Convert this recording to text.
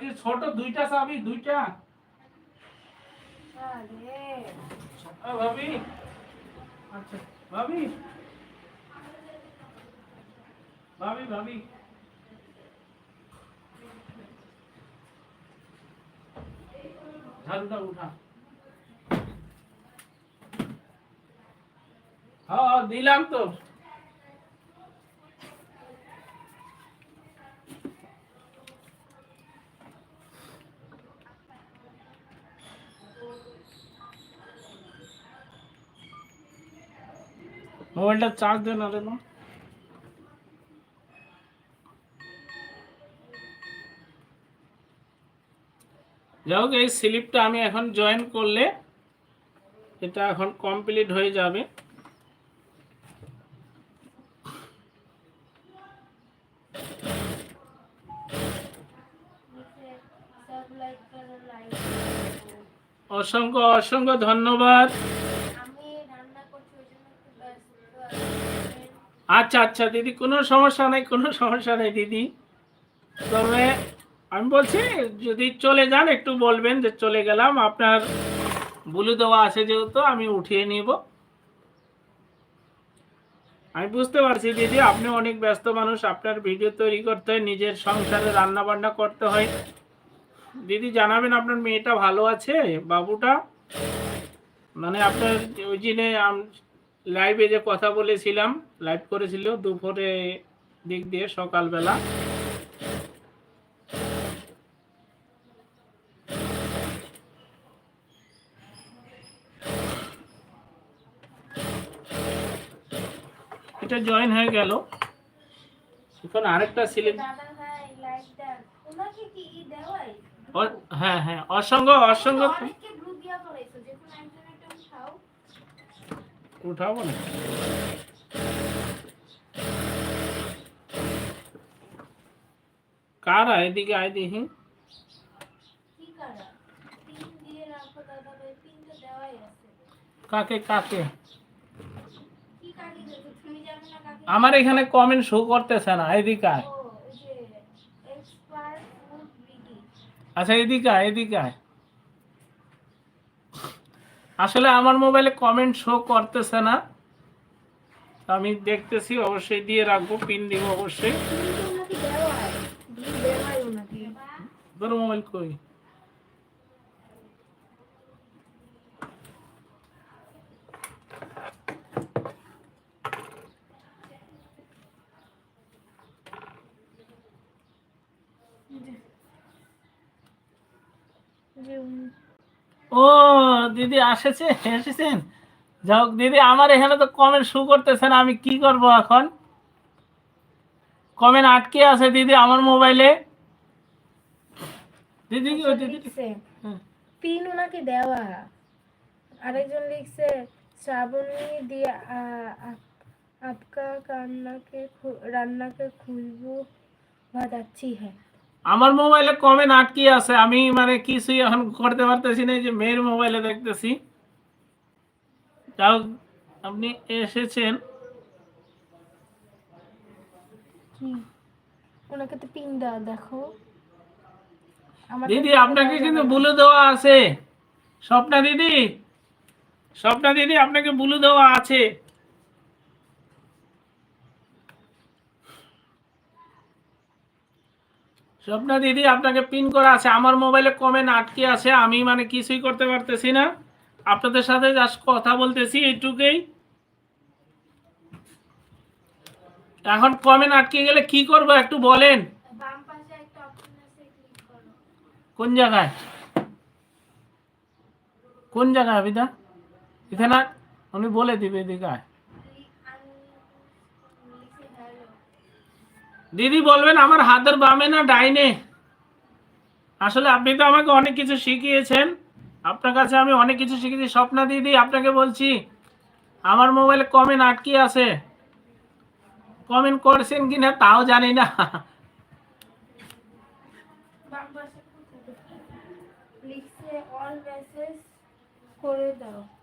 যে ছোট দুইটা চাবি দুইটা আরে আ, ভাবি আচ্ছা ভাবি ভাবি ভাবি ঝাড়ুটা উঠা হ্যাঁ দিলাম তো মোবাইলটা চার্জ দেন না। দেন যাই হোক, এই স্লিপটা আমি এখন জয়েন করলে এটা এখন কমপ্লিট হয়ে যাবে। অসংখ্য অসংখ্য ধন্যবাদ আমি রান্না করছি ওই জন্য একটু ব্যস্ত আছি। আচ্ছা আচ্ছা দিদি, কোনো সমস্যা নেই, কোনো সমস্যা নেই, দিদি। তবে আমি বলছি, যদি চলে যান, একটু বলবেন যে চলে গেলাম। আপনার বুলু দেওয়া আছে যেহেতু, আমি উঠিয়ে নিব। আমি বুঝতে পারছি, দিদি, আপনি অনেক ব্যস্ত মানুষ। আপনার ভিডিও তৈরি করতে হয়, নিজের সংসারে রান্না বান্না করতে হয়। দিদি, জানাবেন আপনার মেয়েটা ভালো আছে, বাবুটা? মানে আপনার ওই দিনে লাইভে যে কথা বলেছিলাম লাইভ করেছিল দুপুরে দিক দিয়ে সকালবেলা। এটা জয়েন হয়ে গেল। এখন আরেকটা দেওয়াই? হ্যাঁ হ্যাঁ অসংখ্য অসংখ্য অনেককে গ্রুপ দিয়া করাইছো যে কোনো একজন একটা উঠাও উঠাবো না কারা এদিকে আয় দেখি কি করা পিন দিয়ে রাখো দাদা ভাই পিন তো দেওয়াই আছে কাকে কাকে কি কাটি দিয়েছ তুমি জানো না কাকে আমার এখানে কমেন্ট শো করতেছে না এদিকে আয়। ও ওই যে এক্সপার্ট ফুড বিডি আচ্ছা এদিকে আয় এদিকে আয়। আসলে আমার মোবাইলে কমেন্ট শো করতেছে না। আমি দেখতেছি, অবশ্যই দিয়ে রাখব পিন দিব অবশ্যই। তোর মোবাইল কই? ও দিদি আসেছে? এসেছেন? যাই দিদি আমার এখানে তো কমেন্ট শু করতেছেন আমি কি করব এখন? কমেন্ট আটকে আছে দিদি আমার মোবাইলে দিদি কি আচ্ছা, লিখছে। পিন নাকি দেওয়া? আরেকজন লিখছে শ্রাবণী দিয়ে আপকা কান্নাকে রান্নাকে খুলবো ভাত আচ্ছি হ্যাঁ। আমার মোবাইলে কমেন্ট আটকে আছে আমি মানে কিছুই এখন করতে পারতেছি না যে মেয়ের মোবাইলে দেখতেছি। যাও আপনি এসেছেন। ওনাকে তো পিন দাও দেখো। দিদি আপনাকে কিন্তু। বুলু দেওয়া আছে। স্বপ্না দিদি স্বপ্না দিদি আপনাকে বুলু দেওয়া আছে। স্বপ্না দিদি আপনাকে পিন করা আছে। আমার মোবাইলে কমেন্ট আটকে আছে আমি মানে কিছুই করতে পারতেছি না। আপনাদের সাথে জাস্ট কথা বলতেছি এইটুকুই। এখন কমেন্ট আটকে গেলে কি করব একটু বলেন। কোন জায়গায়? কোন জায়গায় বিদা এখানে উনি বলে দিবে এদিকে দিদি বলবেন, আমার হাতের বামে না ডাইনে? আসলে আপনি তো আমাকে অনেক কিছু শিখিয়েছেন। আপনার কাছে আমি অনেক কিছু শিখেছি। স্বপ্না দিদি, আপনাকে বলছি, আমার মোবাইলে কমেন্ট আটকে আছে। কমেন্ট করছেন কি না তাও জানি না। করে দাও।